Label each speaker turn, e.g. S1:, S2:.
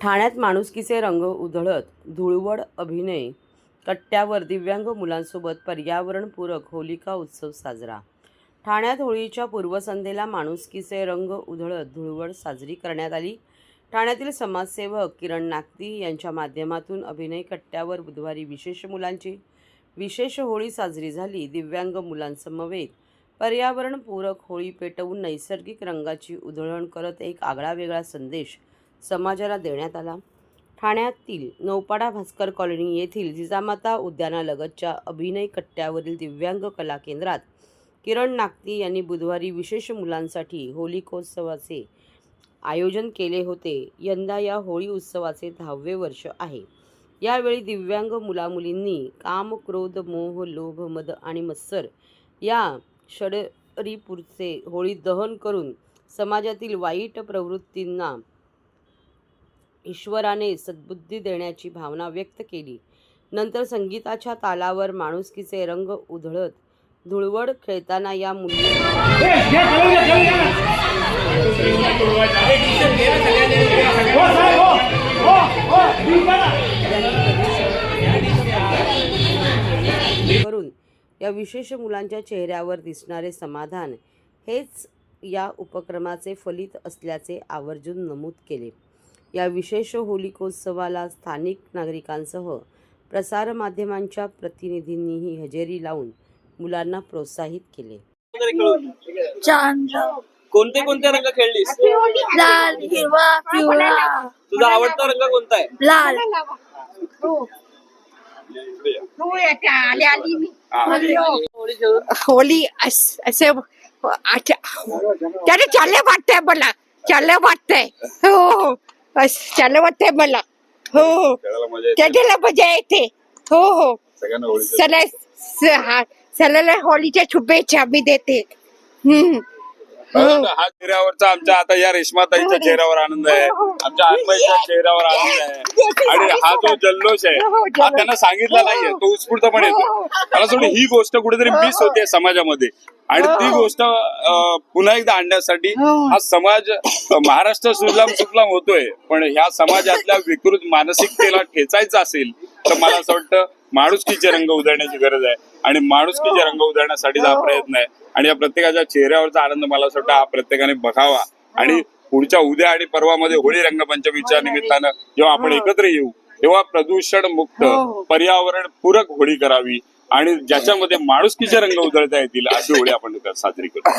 S1: ठाण्यात माणुसकीचे रंग उधळत धुळवड अभिनय. कट्ट्यावर दिव्यांग मुलांसोबत पर्यावरणपूरक होलिका उत्सव साजरा. ठाण्यात होळीच्या पूर्वसंध्येला माणुसकीचे रंग उधळत धुळवड साजरी करण्यात आली. ठाण्यातील समाजसेवक किरण नागती यांच्या माध्यमातून अभिनय कट्ट्यावर बुधवारी विशेष मुलांची विशेष होळी साजरी झाली. दिव्यांग मुलांसमवेत पर्यावरणपूरक होळी पेटवून नैसर्गिक रंगाची उधळण करत एक आगळावेगळा संदेश समाजाला देण्यात आला. ठाण्यातील नौपाडा भास्कर कॉलनी येथील जिजामाता उद्यानालगतच्या अभिनय कट्ट्यावरील दिव्यांग कला केंद्रात किरण नागती यांनी बुधवारी विशेष मुलांसाठी होलिकोत्सवाचे आयोजन केले होते. यंदा या होळी उत्सवाचे दहावे वर्ष आहे. यावेळी दिव्यांग मुलामुलींनी काम क्रोध मोह लोभ मद आणि मत्सर या षडरिपूरचे होळी दहन करून समाजातील वाईट प्रवृत्तींना ईश्वराने सद्बुद्धी देण्याची भावना व्यक्त केली. नंतर संगीताच्या तालावर माणुसकीचे रंग उधळत धुळवड खेळताना या मुली करून या विशेष मुलांच्या चेहऱ्यावर दिसणारे समाधान हेच या उपक्रमाचे फलित असल्याचे आवर्जून नमूद केले. या विशेष होलिकोत्सवाला स्थानिक नागरिकांसह प्रसारमाध्यमांच्या प्रतिनिधींनीही हजेरी लावून मुलांना प्रोत्साहित केले.
S2: कोणते कोणते रंग खेळलीस?
S3: लाल हिरवा पिवळा.
S2: तुझा आवडता रंग कोणता आहे?
S3: लाल.
S4: होली अस- त्याने चालले वाटतंय मला चालले वाटतंय. हो. अस- मला. हो हो. मजा येते. हो हो. सगळ्या स- हा- सगळ्याला होलीच्या शुभेच्छा मी देते. हम्म. हो.
S5: हा चेहऱ्यावरचा आमच्या आता या रेशमाताईच्या चेहऱ्यावर आनंद आहे. आमच्या अन्मयच्या चेहऱ्यावर आनंद आहे. आणि हा जो जल्लोष आहे हा त्यांना सांगितला नाहीये तो उत्स्फूर्तपणे येतो. मला सोडून ही गोष्ट कुठेतरी मिस होते समाजामध्ये. आणि ती गोष्ट पुन्हा एकदा आणण्यासाठी हा. समाज महाराष्ट्र सुजलाम सुफलाम होतोय पण ह्या समाजातल्या विकृत मानसिकतेला ठेचायचं असेल तर मला असं वाटतं माणुसकीचे रंग उधळण्याची गरज आहे. आणि माणुसकीचे रंग उधळण्यासाठीचा हा प्रयत्न आहे. आणि या प्रत्येकाच्या चेहऱ्यावरचा आनंद मला असं वाटतं हा प्रत्येकाने बघावा. आणि पुढच्या उद्या आणि परवामध्ये होळी रंगपंचमीच्या निमित्तानं जेव्हा आपण एकत्र येऊ तेव्हा प्रदूषण मुक्त पर्यावरण पूरक होळी करावी आणि ज्याच्यामध्ये माणुसकीचे रंग उधळता येतील अशी होळी आपण साजरी करू